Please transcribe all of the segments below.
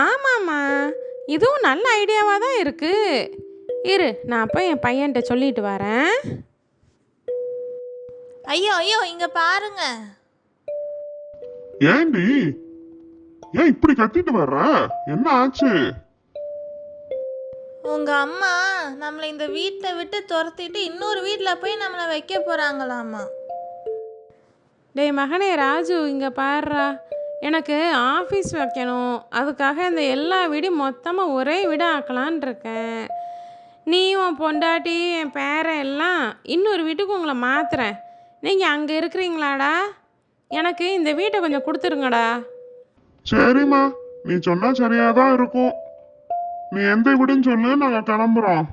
ஆமாம்மா. இதுவும் நல்ல ஐடியாவாக தான் இருக்குது இரு நான் போய் என் பையன்கிட்ட சொல்லிட்டு வரேன். ஐயோ ஐயோ இங்க பாருங்க. ஏண்டி? ஏன் இப்படி கத்திட்டு வர்ற? என்ன ஆச்சு? உங்க அம்மா நம்மளை இந்த வீட்டை விட்டு துரத்திட்டு இன்னொரு வீட்டில் போய் நம்மளை வைக்க போறாங்களாமா டேய் மகனே ராஜு இங்கே பாருடா. எனக்கு ஆஃபீஸ் வைக்கணும். அதுக்காக இந்த எல்லா வீடையும் மொத்தமாக ஒரே வீடாக ஆக்கலான் இருக்கேன் நீ உன் பொண்டாட்டி என் பேரன் எல்லாம் இன்னொரு வீட்டுக்கு உங்களை மாத்துறேன். நீங்கள் அங்கே இருக்கிறீங்களாடா? எனக்கு இந்த வீட்டை கொஞ்சம் கொடுத்துருங்கடா. சரிம்மா. நீ சொன்னா சரியாதான் இருக்கும். நீ எந்த வீடுன்னு சொல்லு நாங்கள் கிளம்புறோம்.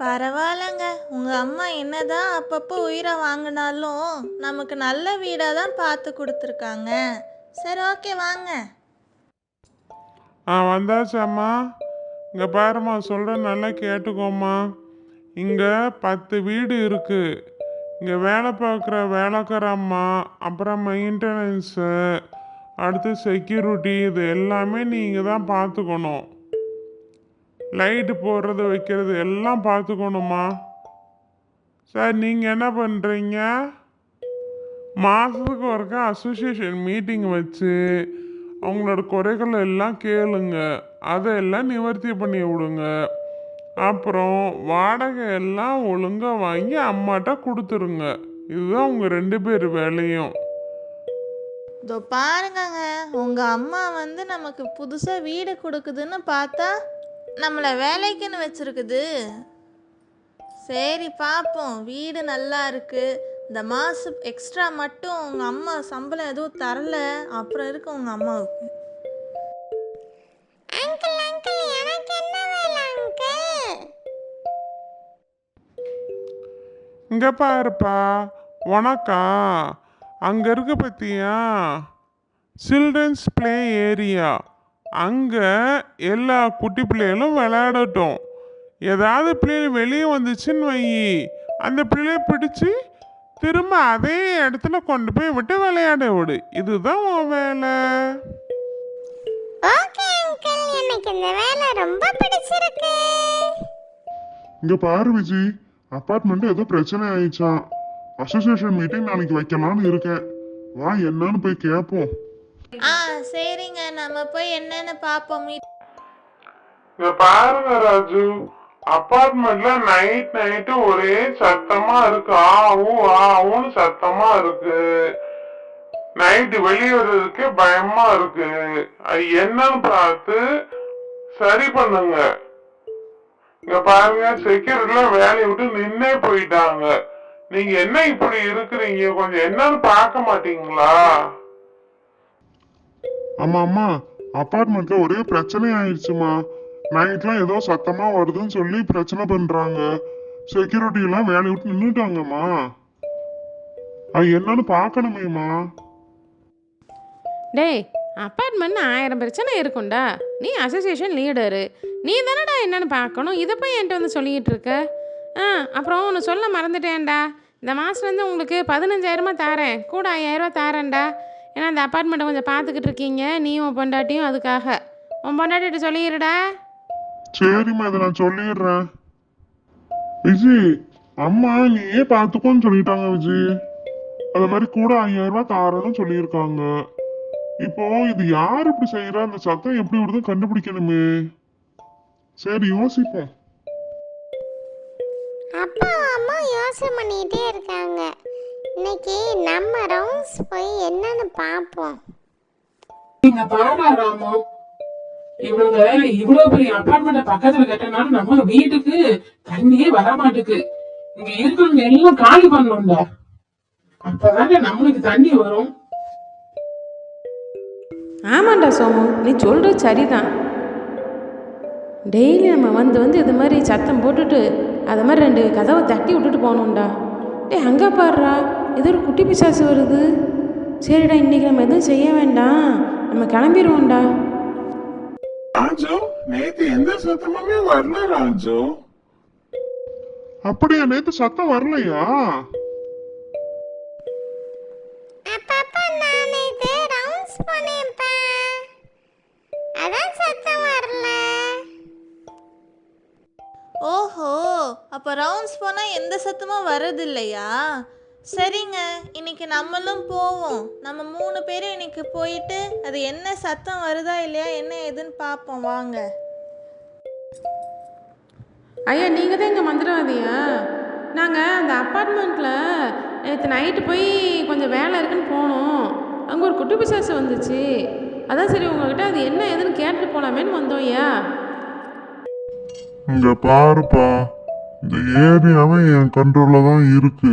பரவாயில்லங்க. உங்க அம்மா என்னதான் அப்பப்போ உயிரை வாங்கினாலும் நமக்கு நல்ல வீடாக தான் பார்த்து கொடுத்துருக்காங்க. சரி ஓகே வாங்க. ஆ வந்தாச்சாம்மா இங்கே பாரும்மா சொல்கிறேன் நல்லா கேட்டுக்கோம்மா. இங்கே பத்து வீடு இருக்குது இங்கே வேலை பார்க்குற வேலைக்கார அம்மா அப்புறம் மெயின்டெனன்ஸு அடுத்து செக்யூரிட்டி இது எல்லாமே நீங்கள் தான் பார்த்துக்கணும். லைட்டு போடுறது வைக்கிறது. எல்லாம் பார்த்துக்கணுமா? சார் நீங்கள் என்ன பண்ணுறீங்க மாதத்துக்கு ஒருக்கா அசோசியேஷன் மீட்டிங் வச்சு அவங்களோட குறைகள் எல்லாம் கேளுங்க. அதையெல்லாம் நிவர்த்தி பண்ணி விடுங்க. அப்புறம் வாடகை எல்லாம் ஒழுங்காக வாங்கி அம்மாட்ட கொடுத்துருங்க. இதுதான் உங்கள் ரெண்டு பேர் வேலையும். இதோ பாருங்கங்க. உங்கள் அம்மா வந்து நமக்கு புதுசாக வீடு கொடுக்குதுன்னு பார்த்தா நம்மளை வேலைக்குன்னு வச்சிருக்குது. சரி பார்ப்போம் வீடு நல்லா இருக்கு. இந்த மாசம் எக்ஸ்ட்ரா மட்டும் உங்க அம்மா சம்பளம் எதுவும் தரல. அப்புறம் இருக்கு உங்க அம்மாவுக்கு. அங்கிள் அங்கிள் எனக்கு என்ன வேலை அங்கிள் இங்கே பாருப்பா. வணக்கம் அங்கே இருக்க பத்தியா? சில்ட்ரன்ஸ் ப்ளே ஏரியா அங்கே எல்லா குட்டி பிள்ளைகளும் விளையாடட்டும். ஏதாவது பிள்ளைகள் வெளியே வந்துச்சுன்னு வை அந்த பிள்ளைய பிடிச்சி திரும்ப அதே இடத்துல கொண்டு போய் விட்டு விளையாட விடு. இதுதான் உன் வேலை. Okay uncle. எனக்கு இந்த வேலை ரொம்ப பிடிச்சிருக்கு. இங்க பாரு விஜி. அப்பார்ட்மெண்ட் ஏதோ பிரச்சனை ஆயிடுச்சான் அசோசியேஷன் மீட்டிங் நாளைக்கு வைக்கலாம்னு இருக்கேன். வா என்னன்னு போய் கேட்போம் ஆ சரிங்க நம்ம போய் என்னன்னு பாப்போம். இத பாருங்க ராஜு. அப்பார்ட்மெண்ட்ல நைட் நைட்டு ஒரே சத்தமா இருக்கு. ஆவும் ஆவும் சத்தமா இருக்கு. நைட்டு வெளியே வர்றதுக்கே பயமா இருக்கு. அது என்னன்னு பார்த்து சரி பண்ணுங்க. இங்க பாருங்க செக்யூரிட்டிலாம் வேலையை விட்டு நின்னே போயிட்டாங்க. நீங்க என்ன இப்படி இருக்கிறீங்க? கொஞ்சம் என்னன்னு பார்க்க மாட்டீங்களா? அம்மா அம்மா அப்பார்ட்மெண்ட்ல ஒரே பிரச்சனை ஆயிடுச்சுமா. நைட்லாம் ஏதோ சத்தமா வருதுன்னு சொல்லி பிரச்சனை பண்றாங்க. செக்யூரிட்டி எல்லாம் வேலையை விட்டு நின்றுட்டாங்கம்மா அது என்னன்னு பார்க்கணுமேம்மா. டேய் அப்பார்ட்மெண்ட் ஆயிரம் பிரச்சனை இருக்கும்டா. நீ அசோசியேஷன் லீடரு நீ தானடா என்னன்னு பார்க்கணும். இதை போய் என்கிட்ட வந்து சொல்லிக்கிட்டு இருக்க? ஆ அப்புறம் ஒன்று சொல்ல மறந்துட்டேன்டா. இந்த மாதத்துலேருந்து உங்களுக்கு பதினஞ்சாயிரமா தாரேன். கூட ஐயாயிரரூவா தாரேன்டா. ஏன்னா இந்த அப்பார்ட்மெண்ட்டை கொஞ்சம் பார்த்துக்கிட்டு இருக்கீங்க நீ உன் பொண்டாட்டியும் அதுக்காக. உன் பொண்டாட்டிகிட்ட சொல்லிடுடா சரிம்மா இதை நான் சொல்லிடுறேன். விஜி அம்மா நீயே பார்த்துக்கோன்னு சொல்லிட்டாங்க விஜி. அது மாதிரி கூட ஐயாயிரம் ரூபாய் தாரணும்னு சொல்லியிருக்காங்க. இப்போ இது யார் இப்படி செய்யறா அந்த சத்தம் எப்படி வருதுன்னு கண்டுபிடிக்கணுமே. சரி யோசிப்போம். அப்பா அம்மா யோசனை பண்ணிட்டே இருக்காங்க. இன்னைக்கு நம்ம ரவுண்ட்ஸ் போய் என்னன்னு பார்ப்போம். நீங்க பாரா ராமு. இவங்க இவ்வளவு பெரிய அபார்ட்மெண்ட் பக்கத்துல கட்டினாலும் நம்ம வீட்டுக்கு தண்ணியே வர மாட்டுக்கு இங்க இருக்கிறவங்க எல்லாம் காலி பண்ணணும்ல. அப்பதானே நம்மளுக்கு தண்ணி வரும். ஆமாண்டா சோமு நீ சொல்கிறது சரிதான். டெய்லி நம்ம வந்து வந்து இது மாதிரி சத்தம் போட்டுட்டு அது மாதிரி ரெண்டு கதவை தட்டி விட்டுட்டு போகணும்டா. டேய் அங்கே பாடுறா ஏதோ ஒரு குட்டி பிசாசு வருது. சரிடா இன்னைக்கு நம்ம எதுவும் செய்ய வேண்டாம். நம்ம கிளம்பிடுவோம்டா ராஜு நேத்து எந்த சத்தமுமே வரல ராஜு. அப்படியா நேத்து சத்தம் வரலையா? அப்பப்பா நான் நேத்து ரவுண்ட்ஸ் போனேன்ப்பா அதான் சத்தம் வரல. ஓஹோ அப்போ ரவுண்ட்ஸ் போனால் எந்த சத்தமும் வரது இல்லையா சரிங்க இன்னைக்கு நம்மளும் போவோம். நம்ம மூணு பேரும் இன்னைக்கு போயிட்டு அது என்ன சத்தம் வருதா இல்லையா என்ன ஏதுன்னு பார்ப்போம். வாங்க. ஐயா நீங்கள் தான் இங்கே மந்திரவாதியா? நாங்கள் அந்த அப்பார்ட்மெண்ட்டில் நேற்று நைட்டு போய் கொஞ்சம் வேலை இருக்குன்னு போனோம். அங்கே ஒரு குட்டி பிசாசு வந்துச்சு. அதான் சரி உங்ககிட்ட அது என்ன ஏதுன்னு கேட்டுட்டு போகலாமேன்னு வந்தோம் ஐயா. இங்க பாருப்பா இந்த ஏரியாவே என் கண்ட்ரோல்ல தான் இருக்கு.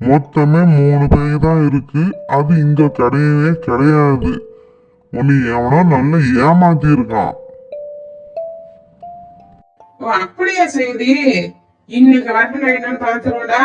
மொத்தமே மூணு பேர் தான் இருக்கு. அது இங்க கிடையவே கிடையாது. உன்னை எவனோ நல்லா ஏமாத்தி இருக்கான் அப்படியா செய்தி இன்னைக்கு வரணும் என்னன்னு பாத்துருவோம்டா